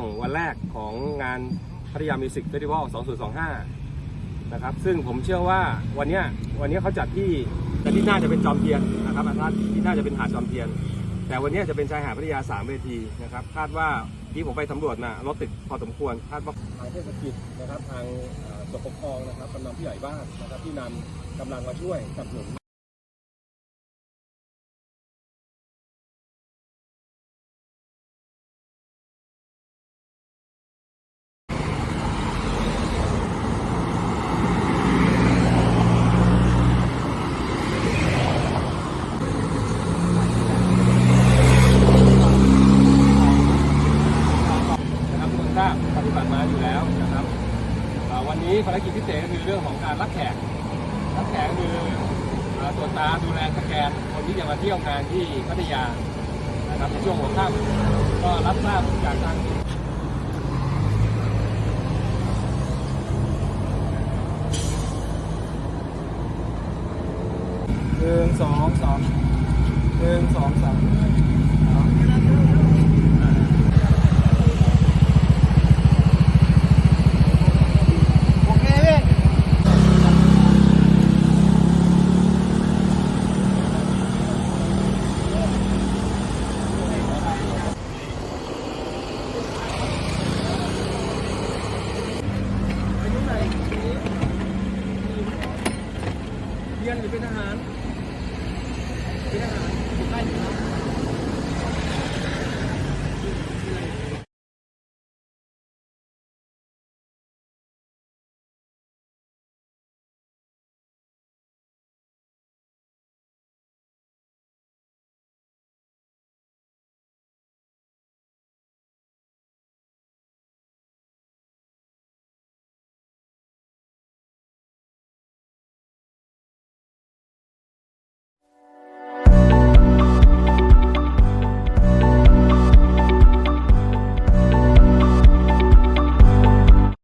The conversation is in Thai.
งวันแรกของงานพัทยามิวสิกเฟสติวัล2025 นะครับ ซึ่งผมเชื่อว่าวันนี้วันนี้เขาจัดที่แต่ที่น่าจะเป็นจอมเทียนนะครับอาทัศน์ที่น่าจะเป็นหาดจอมเทียน แต่วันนี้จะเป็นชายหาดพัทยา 3 เวทีนะครับ คาดว่าที่ผมไปสำรวจมารถติดพอสมควร คาดว่าทางเทศกิจนะครับทางส่วนปกครองนะครับกำลังผู้ใหญ่บ้านนะครับที่นำกำลังมาช่วยสนับสนุน นะครับทุกท่านทราบปฏิบัติมาอยู่แล้วนะครับอ่าวั นี้ภารกิจพิเศษก็คือเรื่องของการรับแขกรับแขกคือตรวจตาดูแลสแกนคนที่จะมาเที่ยวงานที่พัทยานะครับในช่วงหัวค่ำก็รับทราบจากทางหนึ่งสองสามหนึ่งสองสามียนหรือเป็นทหาร เป็นทหาร